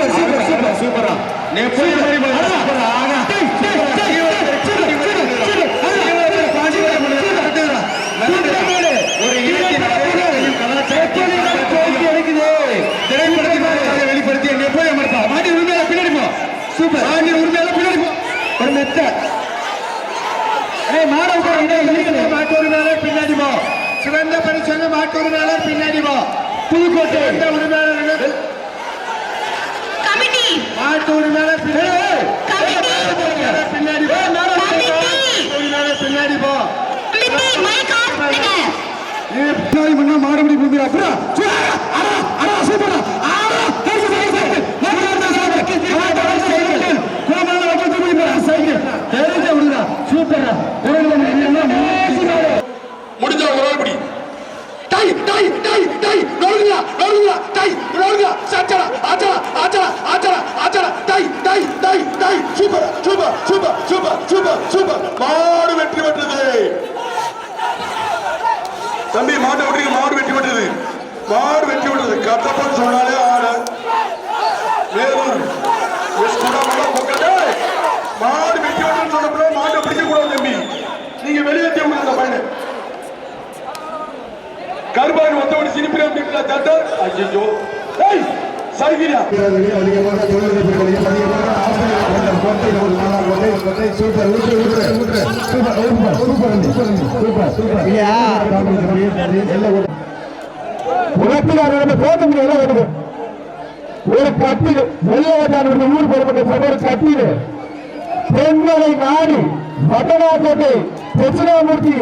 Super super super சூப்பரா நீ போய். சூப்பரா ஆனா ஒரு இனத்தின் அடையாளத்தையும் கலாச்சாரத்தையும் திரைப்படத்தின் வாயிலாக வெளிப்படுத்திய நெப்போலியன் மறுப்பா. மாட்டின் உரிமையாளர் பின்னாடி போ. மாட்டின் உரிமையாளர் பின்னாடி போ. ஒரு மெத்த. ஏய், மாட உட்காரு. இதே இழுக்குது. மாட்டு உரிமையாளர் பின்னாடி போ. சிறந்த பரிசங்க மாட்டு உரிமையாளர் பின்னாடி போ. புதுக்கோட்டை உரிமையாளர் கமிட்டி மாட்டு உரிமையாளர் பின்னாடி கமிட்டி உரிமையாளர் பின்னாடி போ. கமிட்டி உரிமையாளர் பின்னாடி போ கமிட்டி மைக் ஆஃப் பண்ணுங்க பின்னாடி பண்ணா மாடுபடி பூமியா அப்புறம் சூப்பர் சூப்பர் சூப்பர் சூப்பர் மாடு வெற்றி பெற்றது. தம்பி மாட்டை விட்டு மாடு வெற்றி பெற்றது. மாடு வெற்றி பெற்றது. கட்டப்பன்னு சொன்னாலே ஆடு. வேலூர் மாடு வெற்றி பெற்றது சொன்னப்போ மாட்டை பிடிக்க கூடாது தம்பி. நீங்க வெளியேற்றி விடுங்க அந்த பையனை. கருபாடு ஒத்தவடி சிரிப்பில் அப்படின்ற தட்டார் ஐயோ ஏய்! வீரர்களே அதிகமாக தொழிலதிபர்களையும் அதிகமாக ஆசிரியர் கொண்ட கோட்டை ஒரு நாலாம் கோட்டை ஒரு கோட்டை சூப்பர் ஊற்று ஊற்று ஊற்று super super super super super super இல்லையா உலகத்தில் போட்ட முடியல வருது ஒரு கட்டில் வெள்ளையாட்டான ஊர் பெறப்பட்ட சபை கட்டில். பெண்களை நாடி பட்டநாட்டத்தை தட்சிணாமூர்த்தி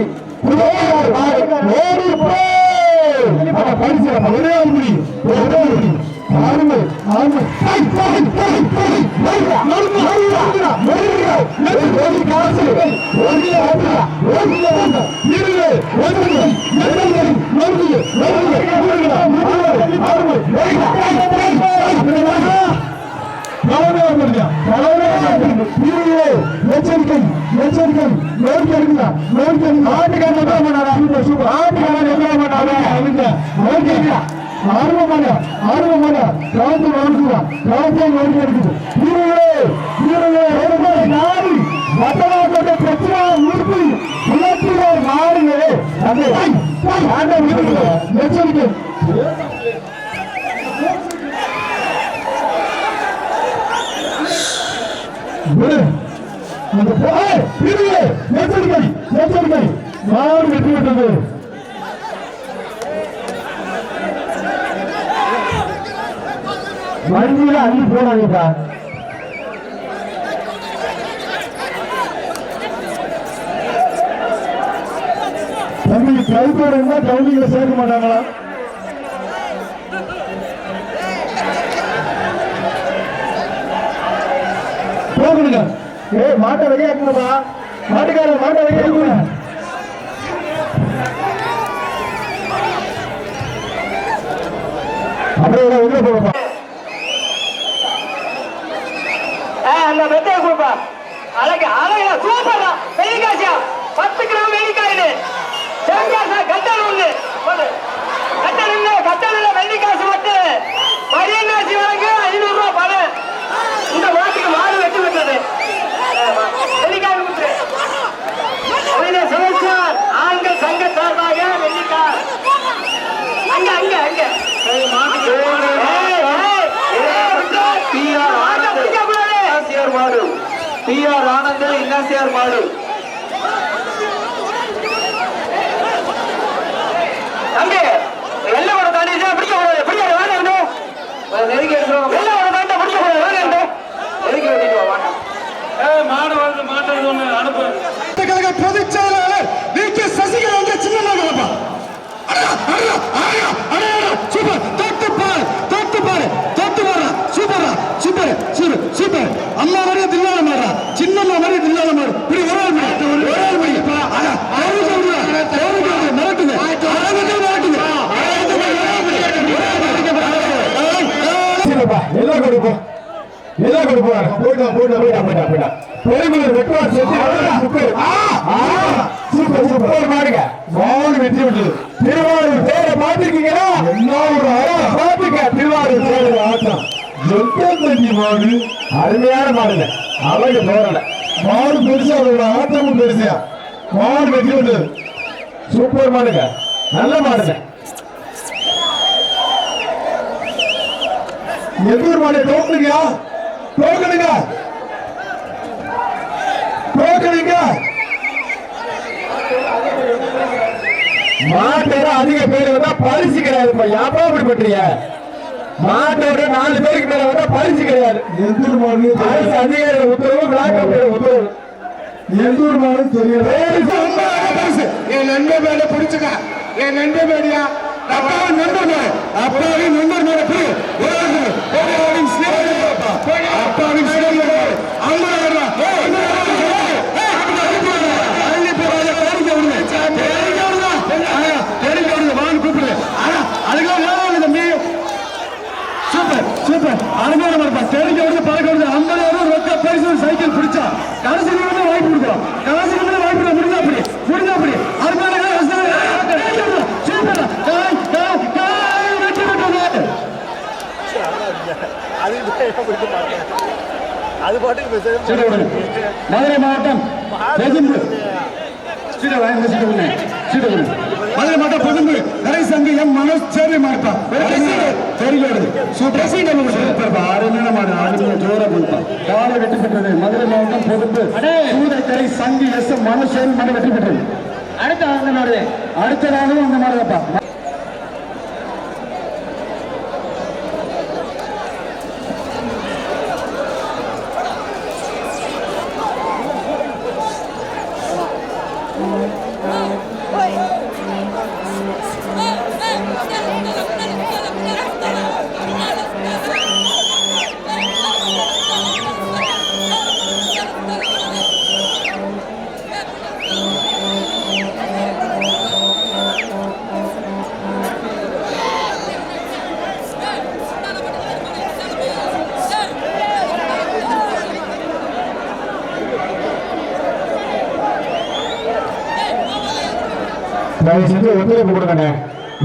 ஓடி போய் பரிசு ஒரே ஒரு முடி ஒரே ஒரு முடி ஆறுமை ஆறுமை டை, டை, டை, டை, நொறுங்கா, நொறுங்கா, எச்சரிக்கை எச்சரிக்கை நோட் ஆட்டுக்காரன் என்ன சூப்பர் ஆட்டுக்காரன் என்ன அவங்க ஆர்வமான ஆர்வமான காத்து வாழ்ந்துடா காத்தை நோக்கி எடுக்குது இருளு இருளு இருளு நாடு வட்டநாட்டத்தை பிரச்சனை உறுப்பு குலத்திலே நாடுங்க அந்த ஆண்ட எச்சரிக்கை. அந்த எச்சரிக்கை எச்சரிக்கை. மாறு வெற்றி பெற்றது. வண்டியில அள்ளி போனாங்கப்பா தம்பி கைப்போட இருந்தா கவுண்டிகளை சேர்க்க மாட்டாங்களா? போகணுங்க. ஏய் மாட்டை வெளியாக்குங்கப்பா மாட்டுக்கார மாட்டை வெளியாக்குங்க அப்படியே உள்ள போகப்பா. அந்த மெத்தையை கொடுப்பா அழகு அழகா சூப்பரா. வெள்ளிக்காசியா பத்து கிராம் வெள்ளிக்காயிடு செங்காசா கட்டல் ஒண்ணு. கட்டல் இல்ல கட்டல் இல்ல வெள்ளிக்காசு மட்டும் பரியங்காசி வழங்கு ஐநூறு ரூபாய் பணம். இந்த மாட்டுக்கு மாடு வெட்டி விட்டது வெள்ளிக்காய் விட்டு கவிதை சுமேஸ்வர் ஆண்கள் சங்க சார்பாக வெள்ளிக்காய் அங்க அங்க அங்க ஏய், ஏய், ஏய், விட்றா. மாட்டை பிடிக்கக்கூடாது. இன்னாசியார் மாடு டி ஆனந்த் இன்னாசியார் மாடு. தம்பி வெள்ளவோட தாண்டி பிடிக்க கூடாது பிடிக்க வேண்டாம் இன்னும். கொஞ்சம் நெருங்கி எடுத்துருவாங்க வெள்ளவோட தாண்டி பிடிக்க கூடாது வேண்டாம் இன்னும். நெருங்கி வெட்டிட்டு வா மாட்டோம் மாடு வந்து மாட்டை ஒண்ணு அனுப்பு. கழக பொதுச் செயலாளர் வி. கே. சசிகலா வந்து சின்ன சூப்பர் தொட்டு பாரு தொட்டு பாரு தொட்டு பாரு சூப்பரா சூப்பர் சூப்பர் சூப்பர் அம்மா மாதிரி தில்லால மாறா சின்னம்மா மாதிரி தில்லால மாறு இப்படி ஒரு ஆள் மணி ஒரு ஆள் மணி அட அவரு சொல்றா அவரு மிரட்டுங்க அழகுக்கு மிரட்டுங்க சரிப்பா, எல்லாம் கொடுப்போம் போயிட்டா போயிட்டா போயிட்டா வெட்டுவார் செஞ்சு சூப்பர் சூப்பர் மாடுங்க. மாடு வெற்றி விட்டது திருவாரூர் தேரை ஒரு திருவாரூர் ஆட்டம் மாடு அருமையான மாடுங்க அழகு தோரணை மாடு பெருசா அதோட ஆட்டமும் பெருசா மாடு வெட்டி விட்டு சூப்பர் மாடுங்க நல்ல மாடுங்க ஒரு மாடு டோக்கனுங்க டோக்கனுங்க டோக்கனுங்க மாட்டோட அதிக பேர் வந்தா பரிசு கிடையாதுப்பா யாப்பா அப்படி பண்றீங்க? மாட்டோட நாலு பேருக்கு மேல வந்தா பரிசு கிடையாது. எந்தூர் மாடு அரசு அதிகாரிகள் உத்தரவு விழாக்க உத்தரவு. எந்தூர் மாடு தெரியல என் நண்பன் மேல பிடிச்சுக்க. என் நண்பன் மேடியா அப்பாவின் நண்பன் மேல அப்பாவின் நண்பன் மேல பிடி அப்பாவின் சிநேகிதன் அப்பாவின் சிநேகிதன் அம்மா வரா அள்ளி போறாங்க தெரிஞ்ச விடுங்க தெரிஞ்ச விடுங்க தெரிஞ்ச விடுங்க வாங்க கூப்பிடு ஆனா அதுக்கெல்லாம் தம்பி சூப்பர் சூப்பர். அருமையான மார்ப்பா தெரிஞ்ச விடுங்க பறக்க விடுங்க ஐம்பதாயிரம் ரொக்க பரிசு சைக்கிள் பிடிச்சா. கடைசி நிமிடம் வாய்ப்பு கொடுக்குறோம் கடைசி நிமிடம் வாய்ப்பு கொடுக்க முடிஞ்சா அப்படி. முடிஞ்சா அப்படி. அருமையான சூப்பர். காய் காய் காய் வெற்றி பெற்றது. மதுரை மாவட்டம் பெரும்பு சீடை வாங்க சீடை ஒண்ணு மதுரை மாவட்டம் பெரும்பு கரை சங்கு எம் மனோஜ் சேவை மாட்டா. தெரியாது. சூப்பர். சூப்பர். அருமையான மாடு. அருமையான ஜோரா கொடுப்பா காலை வெற்றி பெற்றது மதுரை மாவட்டம் பொதுப்பு. சூதக்கரை சங்கு எஸ் எம் மனோஜ் சேவை மாடு வெற்றி பெற்றது. அடுத்த அந்த மாடு அடுத்த நாளும் அந்த மாடு தான்ப்பா. தயவு செஞ்சு ஒத்துழைப்பு கொடுங்கண்ணே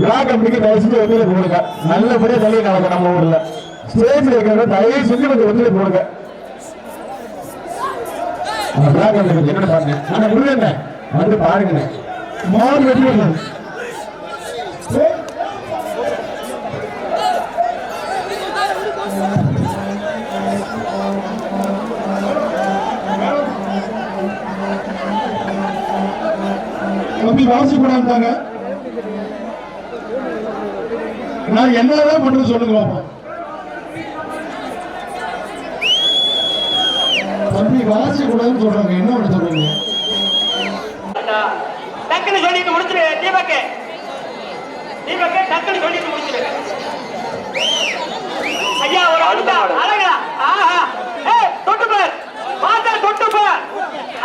விழா கம்பெனிக்கு தயவு செஞ்சு ஒத்துழைப்பு கொடுங்க நல்லபடியாக தள்ளி நடக்கும் நம்ம ஊரில். ஸ்டேஜ் இருக்கிறத தயவு செஞ்சு கொஞ்சம் ஒத்துழைப்பு கொடுங்க அந்த விழா கம்பெனி கொஞ்சம் என்னன்னு பாருங்க. ஆனா முருகண்ணே வந்து பாருங்கண்ணே. மாடு வெட்டி விடுறது. தம்பி வாசி கூடாதுட்டாங்க நான் என்னதான் பண்றது சொல்லுங்க பாப்போம் தம்பி வாசி கூடாதுன்னு சொல்றாங்க என்ன பண்ண சொல்றீங்க? டக்குன்னு சொல்லிட்டு முடிச்சிரு தீபக்கு. தீபக்கு டக்குன்னு சொல்லிட்டு முடிச்சிரு. ஐயா ஒரு அழுத்தா அழகா. ஆஹா. ஏய் தொட்டு பார். பார்த்தா தொட்டு பார்.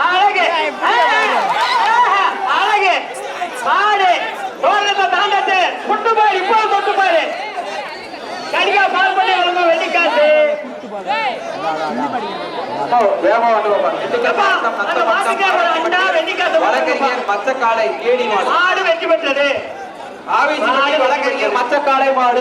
அழகு ஆஹா, அழகு பாரு தாண்டத்து தொட்டு பார் இப்போ தொட்டு பாரு கடிகா பால் பண்ணி வெள்ளிக்காசு. வெற்றி பெற்றது. வழக்கறிஞர் மச்சக்காலை மாடு.